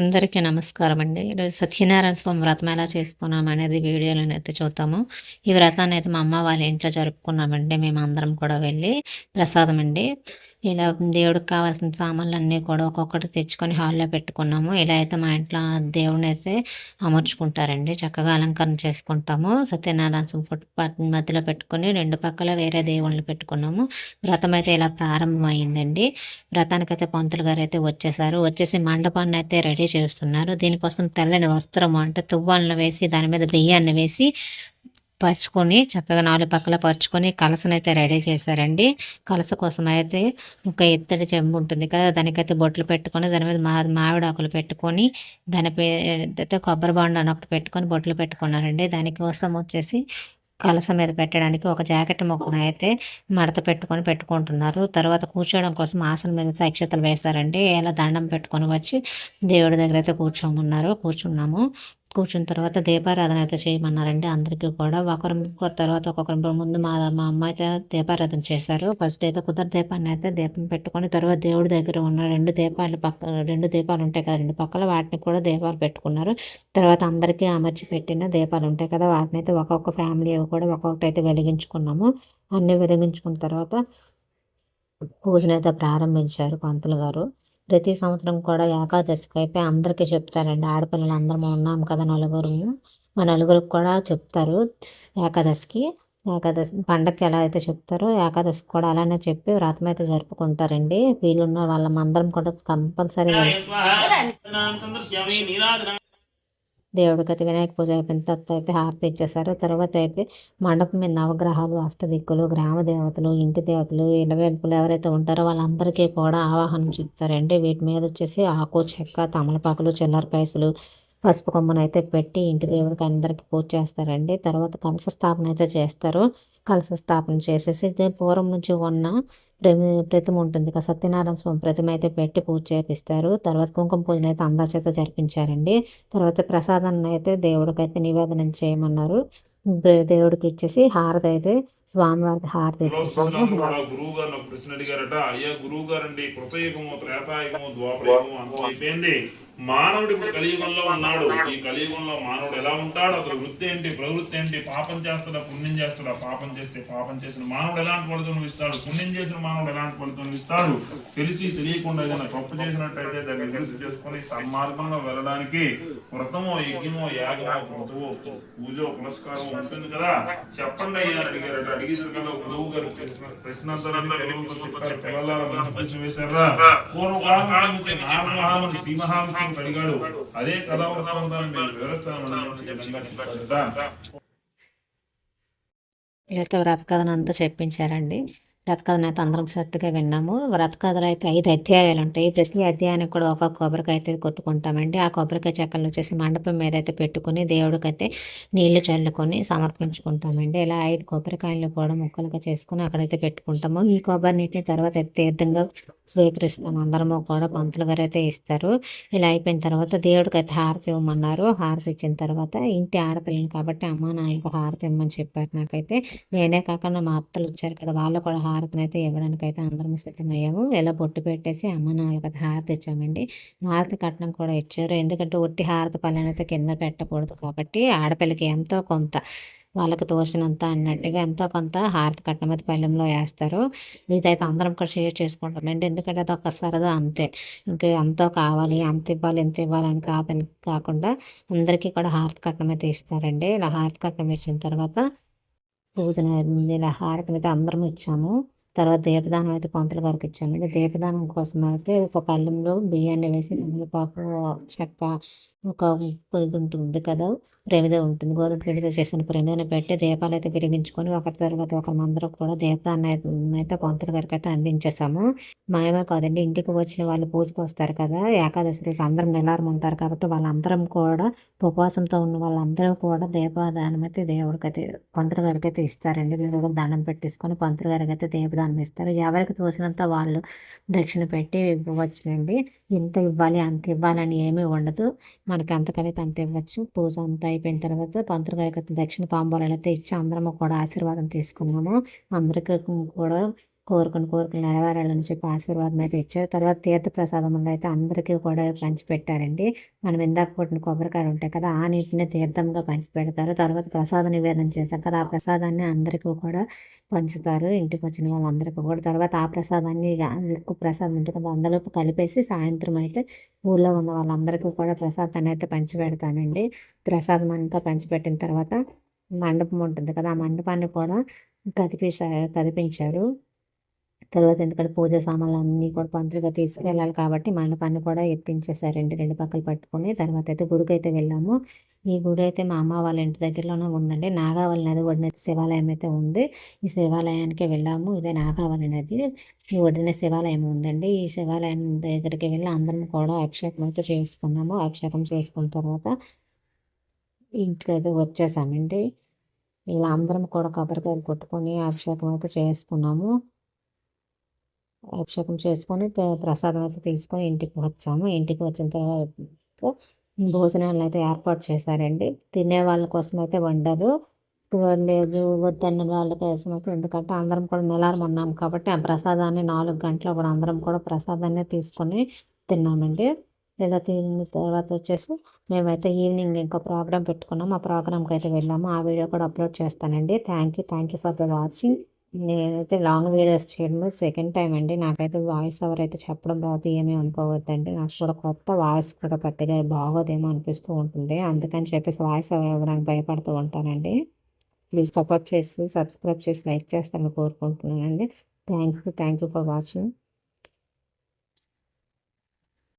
అందరికీ నమస్కారం అండి ఈరోజు సత్యనారాయణ స్వామి వ్రతం ఎలా చేసుకున్నాం అనేది వీడియోలో అయితే చూద్దాము. ఈ వ్రతాన్ని అయితే మా అమ్మ వాళ్ళ ఇంట్లో జరుపుకున్నామండి. మేము అందరం కూడా వెళ్ళి ప్రసాదం అండి. ఇలా దేవుడికి కావాల్సిన సామాన్లు అన్నీ కూడా ఒక్కొక్కటి తెచ్చుకొని హాల్లో పెట్టుకున్నాము. ఇలా అయితే మా ఇంట్లో దేవుడిని అయితే అమర్చుకుంటారండి. చక్కగా అలంకరణ చేసుకుంటాము. సత్యనారాయణ ఫుట్ మధ్యలో పెట్టుకొని రెండు పక్కల వేరే దేవుళ్ళు పెట్టుకున్నాము. వ్రతం అయితే ఇలా ప్రారంభమైందండి. వ్రతానికైతే పంతులు గారు అయితే వచ్చేసారు. వచ్చేసి మండపాన్ని అయితే రెడీ చేస్తున్నారు. దీనికోసం తెల్లని వస్త్రం అంటే తువ్వాలను వేసి దాని మీద బియ్యాన్ని వేసి పరుచుకొని చక్కగా నాలుగు పక్కల పరుచుకొని కలసనైతే రెడీ చేశారండి. కలస కోసం అయితే ఒక ఎత్తడి చెంబు ఉంటుంది కదా దానికైతే బొట్లు పెట్టుకొని దాని మీద మా మామిడాకులు పెట్టుకొని దాని అయితే కొబ్బరి బాండ ఒకటి పెట్టుకొని బొట్లు పెట్టుకున్నారండి. దానికోసం వచ్చేసి కలస మీద పెట్టడానికి ఒక జాకెట్ మొక్కను అయితే మడత పెట్టుకొని పెట్టుకుంటున్నారు. తర్వాత కూర్చోవడం కోసం ఆసనం మీద అక్షతలు వేశారండి. ఇలా దండం పెట్టుకొని వచ్చి దేవుడి దగ్గర అయితే కూర్చోమన్నారు కూర్చున్నాము. కూర్చున్న తర్వాత దీపారాధన అయితే చేయమన్నారండి. అందరికీ కూడా ఒకరి తర్వాత ఒక్కొక్కరి ముందు మా మా అమ్మ అయితే దీపారాధన చేశారు. ఫస్ట్ అయితే కుదర దీపాన్ని అయితే దీపం పెట్టుకొని తర్వాత దేవుడి దగ్గర ఉన్న రెండు దీపాలు పక్క రెండు దీపాలు ఉంటాయి కదా రెండు పక్కల వాటిని కూడా దీపాలు పెట్టుకున్నారు. తర్వాత అందరికీ అమర్చి పెట్టిన దీపాలు ఉంటాయి కదా వాటిని అయితే ఒక్కొక్క ఫ్యామిలీ కూడా ఒక్కొక్కటి అయితే వెలిగించుకున్నాము. అన్నీ వెలిగించుకున్న తర్వాత పూజనైతే ప్రారంభించారు పంతులు గారు. ప్రతి సంవత్సరం కూడా ఏకాదశికి అయితే అందరికీ చెప్తారండి ఆడపిల్లలు అందరం ఉన్నాం కదా నలుగురు మా నలుగురికి కూడా చెప్తారు ఏకాదశికి ఏకాదశి పండగకి ఎలా అయితే చెప్తారో ఏకాదశికి కూడా అలానే చెప్పి వ్రతం అయితే జరుపుకుంటారండి వీళ్ళున్న వాళ్ళమందరం కూడా కంపల్సరీ దేవుడికి అయితే వినాయక పూజ అయిపోయిన తర్వాత అయితే హారతి ఇచ్చేసారు తర్వాత అయితే మండపం మీద నవగ్రహాలు అష్టదిక్కులు గ్రామ దేవతలు ఇంటి దేవతలు ఇలవేల్పులు ఎవరైతే ఉంటారో వాళ్ళందరికీ కూడా ఆవాహనం చెప్తారండి. వీటి మీద వచ్చేసి ఆకు చెక్క తమలపాకులు చిల్లర పైసలు పసుపు కొమ్మను అయితే పెట్టి ఇంటి దేవుడికి అందరికి పూజ చేస్తారండి. తర్వాత కలశ స్థాపన అయితే చేస్తారు. కలశ స్థాపన చేసేసి పూర్వం నుంచి ఉన్న ప్రతిమ ఉంటుంది కదా సత్యనారాయణ స్వామి ప్రతిమ అయితే పెట్టి పూజ చేపిస్తారు. తర్వాత కుంకుమ పూజను అయితే అందరి చేత జరిపించారండి. తర్వాత ప్రసాదాన్ని అయితే దేవుడికి అయితే నివేదన చేయమన్నారు. దేవుడికి ఇచ్చేసి హారతి అయితే స్వామివారికి హారతి ఇచ్చేసారు గురువు గారు ప్రశ్న అడిగారట అయ్యా గురువు గారండి కృతయుగము త్రేతాయుగము ద్వాపరయుగము అంత అయిపోయింది మానవుడు ఇప్పుడు కలియుగంలో ఉన్నాడు. ఈ కలియుగంలో మానవుడు ఎలా ఉంటాడు? అతను వృత్తి ఏంటి? ప్రవృత్తి ఏంటి? పాపం చేస్తాడా? పుణ్యం చేస్తాడా? పాపం చేస్తే పాపం చేసిన మానవుడు ఎలాంటి ఫలితం ఇస్తాడు? పుణ్యం చేసిన మానవుడు ఎలాంటి ఫలితం ఇస్తాడు? తెలిసి తెలియకుండా ఏదైనా తప్పు చేసినట్టయితే దాన్ని నివృత్తి చేసుకుని సన్మార్గంలో వెళ్ళడానికి వ్రతమో యజ్ఞమో యాగమో వ్రతమో పూజో పురస్కారం ఉంటుంది కదా? చెప్పండి అయ్యా అడిగారట. అడిగేసరికల్లా గురువు గారు ప్రశ్న ప్రశ్నంతరంగా చెప్పారు. పిల్లల ప్రశ్న వేశారా? పూర్వకాలం నుంచి శ్రీ మహావిష్ణు అడిగాడు అదే నేను వివరిస్తాను వ్రత కథను అంతా చెప్పించారండి. వ్రతకథను అయితే అందరం శ్రద్ధగా విన్నాము. వ్రతకథలు అయితే ఐదు అధ్యాయాలు ఉంటాయి ప్రతి అధ్యాయానికి కూడా ఒక కొబ్బరికాయ అయితే కొట్టుకుంటామండి. ఆ కొబ్బరికాయ చెక్కలు వచ్చేసి మండపం మీద అయితే పెట్టుకుని దేవుడికైతే నీళ్ళు చల్లుకొని సమర్పించుకుంటామండి. ఇలా ఐదు కొబ్బరికాయలు కూడా ముక్కలుగా చేసుకుని అక్కడైతే పెట్టుకుంటాము. ఈ కొబ్బరి నీటిని తర్వాత అయితే తీర్థంగా స్వీకరిస్తాము. అందరము కూడా పంతులు గారు అయితే ఇస్తారు. ఇలా అయిపోయిన తర్వాత దేవుడికి అయితే హారతి ఇవ్వమన్నారు. హారతి ఇచ్చిన తర్వాత ఇంటి ఆడపిల్లని కాబట్టి అమ్మ నాన్నకు హారతి ఇవ్వమని చెప్పారు నాకైతే. నేనే కాకుండా మా అత్తలు వచ్చారు కదా వాళ్ళు కూడా హారతిని అయితే ఇవ్వడానికైతే అందరం సిద్ధమయ్యాము. ఇలా బొట్టు పెట్టేసి అమ్మ నాన్నకి హారతి ఇచ్చామండి. హారతి కట్నం కూడా ఇచ్చారు. ఎందుకంటే ఒట్టి హారతి పళ్ళని అయితే కింద పెట్టకూడదు కాబట్టి ఆడపిల్లకి ఎంతో కొంత వాళ్ళకి తోచినంత అన్నట్టుగా ఎంతో కొంత హారతి కట్నం అయితే పళ్ళెంలో వేస్తారు. మీదైతే అందరం కూడా షేర్ చేసుకుంటామండి. ఎందుకంటే అది ఒక సరదా అంతే. ఇంకా ఎంతో కావాలి అంత ఇవ్వాలి ఎంత ఇవ్వాలి అని కాదని కాకుండా అందరికీ కూడా హారతి కట్నం అయితే ఇస్తారండి. ఇలా హారతి కట్నం ఇచ్చిన తర్వాత భోజనం ఇలా హారతిని అయితే అందరం ఇచ్చాము. తర్వాత దీపదానం అయితే పంతులు గారికి ఇచ్చామండి. దీపదానం కోసం అయితే ఒక పళ్ళెంలో బియ్యాన్ని వేసి తమలపాకు చెక్క ఒక ఇది ఉంటుంది కదా ప్రమిద ఉంటుంది. గోధుమ పిండితో చేసిన ప్రమిదను పెట్టి దీపాలు అయితే వెలిగించుకొని ఒకరి తర్వాత ఒకరి అందరూ కూడా దీపదాన్ని అయితే పంతులు గారికి అయితే అందించేసాము మాయమే కాదండి ఇంటికి వచ్చిన వాళ్ళు పూజకు వస్తారు కదా ఏకాదశి రోజు అందరం నిలారం ఉంటారు కాబట్టి వాళ్ళందరం కూడా ఉపవాసంతో ఉన్న వాళ్ళందరూ కూడా దీపదానం అయితే దేవుడికి అయితే పంతులు గారికి అయితే ఇస్తారండి. దేవుడికి దండం పెట్టేసుకొని పంతులు గారికి అయితే దీపదానం ఇస్తారు ఎవరికి తోసినంత వాళ్ళు దక్షిణ పెట్టి ఇవ్వచ్చునండి ఇంత ఇవ్వాలి అంత ఇవ్వాలని ఏమీ ఉండదు. మనకి ఎంతకైతే అంత ఇవ్వచ్చు. పూజ అంతా అయిపోయిన తర్వాత పంతులు గారికి దక్షిణ తాంబూలాలు అయితే ఇచ్చి అందరము కూడా ఆశీర్వాదం తీసుకున్నాము. అందరికీ కూడా కోరుకుని కోరికలు నెరవేరాలని చెప్పి ఆశీర్వాదం అయితే ఇచ్చారు. తర్వాత తీర్థ ప్రసాదములు అయితే అందరికీ కూడా పంచిపెట్టారండి. మనం ఇందాక కొట్టిన కొబ్బరికాయలు ఉంటాయి కదా ఆ నీటిని తీర్థంగా పంచి పెడతారు తర్వాత ప్రసాద నివేదన చేస్తారు కదా ఆ ప్రసాదాన్ని అందరికీ కూడా పంచుతారు. ఇంటికి వచ్చిన వాళ్ళందరికీ కూడా. తర్వాత ఆ ప్రసాదాన్ని ఎక్కువ ప్రసాదం ఉంటుంది కదా అందులోపు కలిపేసి సాయంత్రం అయితే ఊళ్ళో ఉన్న వాళ్ళందరికీ కూడా ప్రసాదాన్ని అయితే పంచి పెడతానండి ప్రసాదం అంతా పంచిపెట్టిన తర్వాత మండపం ఉంటుంది కదా ఆ మండపాన్ని కూడా కదిపేసా కదిపించారు. తర్వాత ఎందుకంటే పూజ సామాన్లు అన్నీ కూడా పంతులుగా తీసుకువెళ్ళాలి కాబట్టి మండపాన్ని కూడా ఎత్తించేసారండి రెండు పక్కలు పట్టుకొని తర్వాత అయితే గుడికి అయితే వెళ్ళాము. ఈ గుడి అయితే మా అమ్మ వాళ్ళ ఇంటి దగ్గరలోనే ఉందండి. నాగావళి నది ఒడిన శివాలయం అయితే ఉంది. ఈ శివాలయానికి వెళ్ళాము. ఇదే నాగావళి నది. ఈ ఒడిన శివాలయం ఉందండి. ఈ శివాలయం దగ్గరికి వెళ్ళి అందరం కూడా అభిషేకం అయితే చేసుకున్నాము. అభిషేకం చేసుకున్న తర్వాత ఇంటికి అయితే వచ్చేసామండి. ఇలా అందరం కూడా కొబ్బరికాయలు కొట్టుకొని అభిషేకం అయితే చేసుకున్నాము. అభిషేకం చేసుకొని ప్రసాదం అయితే తీసుకొని ఇంటికి వచ్చాము. ఇంటికి వచ్చిన తర్వాత భోజనాలు అయితే ఏర్పాటు చేశారండి. తినే వాళ్ళ కోసం అయితే వండరు. లేదు వద్దన్న వాళ్ళ కోసం అయితే ఎందుకంటే అందరం కూడా నిలారం ఉన్నాం కాబట్టి ఆ ప్రసాదాన్ని నాలుగు గంటల కూడా అందరం కూడా ప్రసాదాన్ని తీసుకొని తిన్నామండి. ఇలా తిన్న తర్వాత వచ్చేసి మేమైతే ఈవినింగ్ ఇంకో ప్రోగ్రామ్ పెట్టుకున్నాము ఆ ప్రోగ్రామ్కి అయితే వెళ్ళాము. ఆ వీడియో కూడా అప్లోడ్ చేస్తానండి. Thank you thank you for the watching. నేనైతే లాంగ్ వీడియోస్ చేయడం సెకండ్ టైం అండి. నాకైతే వాయిస్ ఓవర్ అయితే చెప్పడం బాగుంది ఏమీ అనుకోవద్దండి. నాకు కూడా కొత్త వాయిస్ కూడా పెద్దగా బాగోదేమో అనిపిస్తూ ఉంటుంది. అందుకని చెప్పేసి వాయిస్ ఓవర్ ఇవ్వడానికి భయపడుతూ ఉంటానండి. ప్లీజ్ సపోర్ట్ చేసి సబ్స్క్రైబ్ చేసి లైక్ చేస్తారని కోరుకుంటున్నానండి. Thank you thank you for watching.